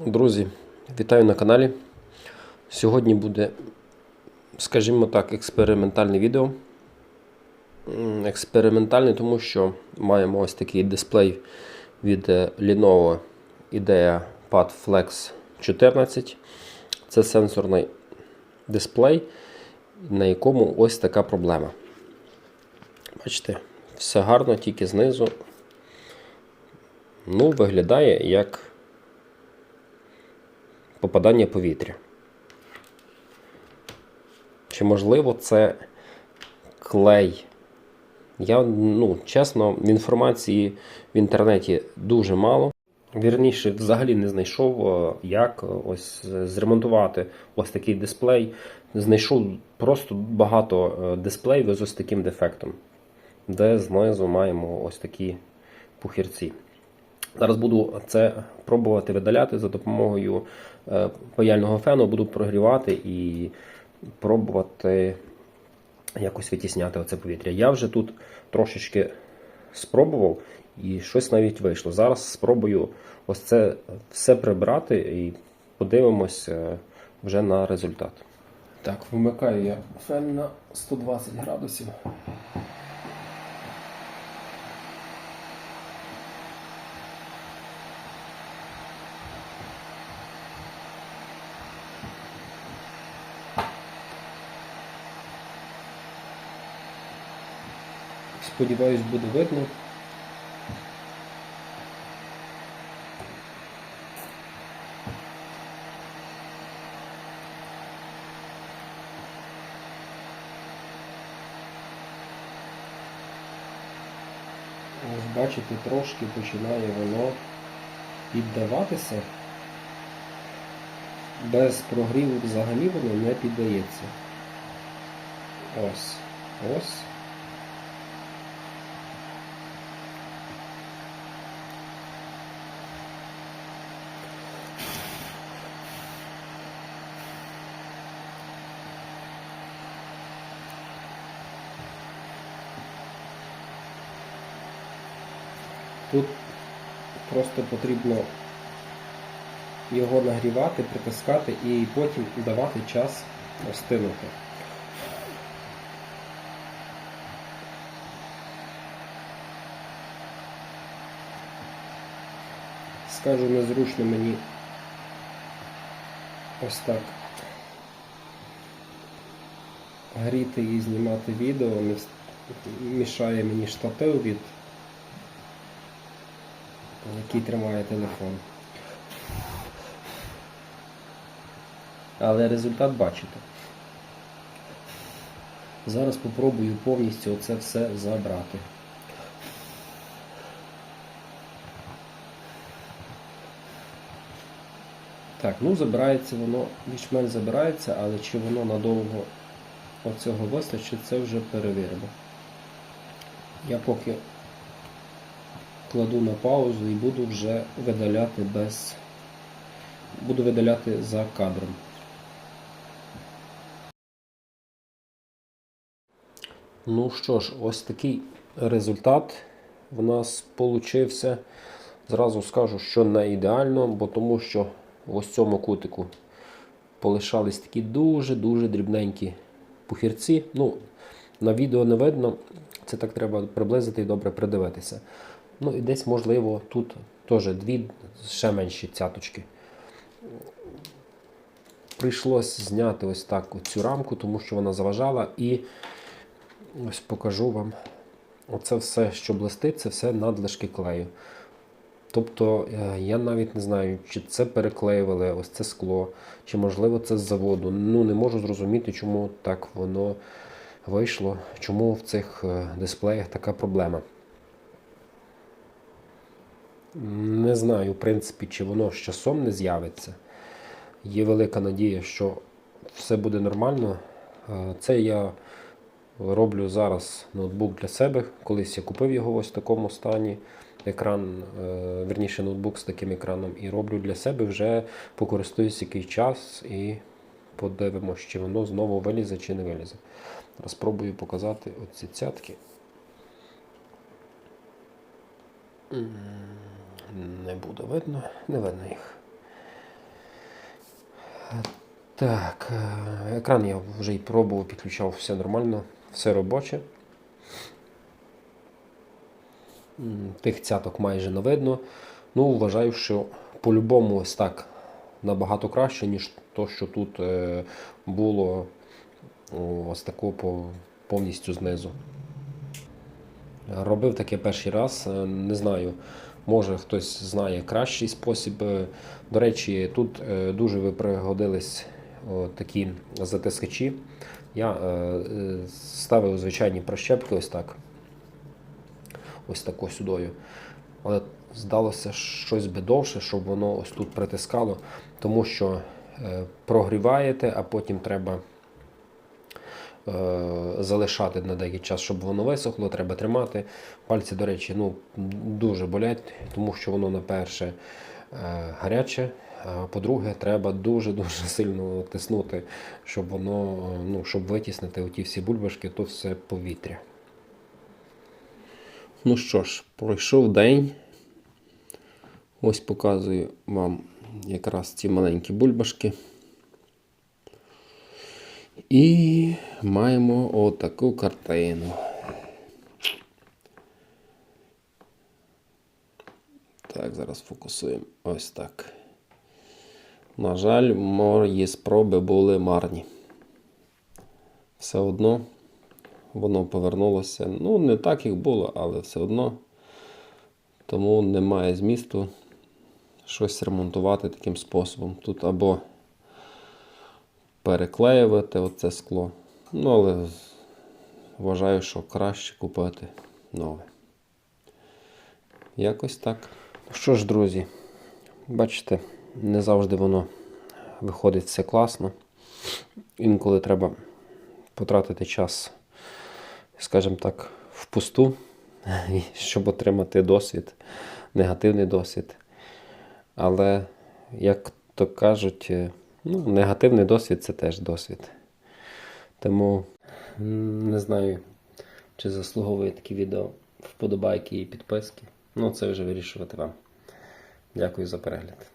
Друзі, вітаю на каналі. Сьогодні буде, скажімо так, експериментальне відео. М, Експериментальний, тому що маємо ось такий дисплей від е, Lenovo IDEA Pad Flex 14. Це сенсорний дисплей, на якому ось така проблема. Бачите, все гарно, тільки знизу. Ну, виглядає як попадання повітря. Чи можливо це клей? Я, ну, чесно, інформації в інтернеті дуже мало. Вірніше, взагалі не знайшов, е, як е, ось зремонтувати ось такий дисплей. Знайшов просто багато е, дисплеїв з ось таким дефектом, де знизу маємо ось такі пухірці. Зараз буду це пробувати видаляти за допомогою е, паяльного фену, буду прогрівати і пробувати якось витісняти оце повітря. Я вже тут трошечки спробував і щось навіть вийшло. Зараз спробую ось це все прибрати і подивимось е, вже на результат. Так, вмикаю я фен на 120 градусів. Сподіваюсь, буде видно. Ось бачите, трошки починає воно піддаватися. Без прогріву взагалі воно не піддається. Ось. Ось. Тут просто потрібно його нагрівати, притискати і потім давати час остинути. Скажу незручно мені ось так гріти і знімати відео, мішає мені штатив від який тримає телефон. Але результат бачите. Зараз попробую повністю оце все забрати. Так, ну забирається воно, більш-менш забирається, але чи воно надовго оцього вистачить, це вже перевіримо. Я поки кладу на паузу і буду вже видаляти без. Буду видаляти за кадром. Ну що ж, ось такий результат в нас получився. Зразу скажу, що не ідеально, бо тому що в ось цьому кутику полишались такі дуже-дуже дрібненькі пухірці. Ну, на відео не видно, це так треба приблизити і добре придивитися. Ну і десь, можливо, тут теж дві ще менші цяточки. Прийшлось зняти ось так цю рамку, тому що вона заважала. І ось покажу вам. Оце все, що блистить, це все надлишки клею. Тобто е, я навіть не знаю, чи це переклеювали ось це скло, чи можливо це з заводу. Ну не можу зрозуміти, чому так воно вийшло, чому в цих е, дисплеях така проблема. Не знаю, в принципі, чи воно з часом не з'явиться. Є велика надія, що все буде нормально. Е, Це я роблю зараз ноутбук для себе. Колись я купив його ось в такому стані. Екран, е, верніше ноутбук з таким екраном, і роблю для себе вже покористуюсь який час і подивимося, чи воно знову вилізе чи не вилізе. Зараз спробую показати оці цятки. М, Не буде видно, не видно їх. Так, е, екран я вже і пробував, підключав, все нормально, все робоче. Тих цяток майже не видно. Ну, вважаю, що по-любому ось так набагато краще, ніж то, що тут е, було ось такого повністю знизу. Робив таке перший раз. е, Не знаю, може хтось знає кращий спосіб. Е, До речі, тут е, дуже ви пригодились такі затискачі. Я ставив звичайні прищепки ось так. Ось тако сюдою. Але здалося щось би довше, щоб воно ось тут притискало, тому що прогріваєте, а потім треба залишати на деякий час, щоб воно висохло, треба тримати. Пальці, до речі, ну, дуже болять, тому що воно, на перше, е, гаряче. А по-друге, треба дуже-дуже сильно тиснути, щоб воно, е, ну, щоб витіснити оті всі бульбашки, то все повітря. Ну що ж, пройшов день. Ось показую вам якраз ці маленькі бульбашки. І маємо отаку картину. Так, зараз фокусуємо. Ось так. На жаль, мої спроби були марні. Все одно воно повернулося. Ну, не так як було, але все одно. Тому немає змісту щось ремонтувати таким способом. Тут або переклеювати оце скло. Ну, але вважаю, що краще купити нове. Якось так. Що ж, друзі, бачите, не завжди воно виходить все класно. Інколи треба потратити час, скажімо так, впусту, щоб отримати досвід, негативний досвід. Але, як то кажуть, е, ну, негативний досвід це теж досвід. Тому не знаю, чи заслуговує такі відео вподобайки і підписки. Ну, це вже вирішувати вам. Дякую за перегляд.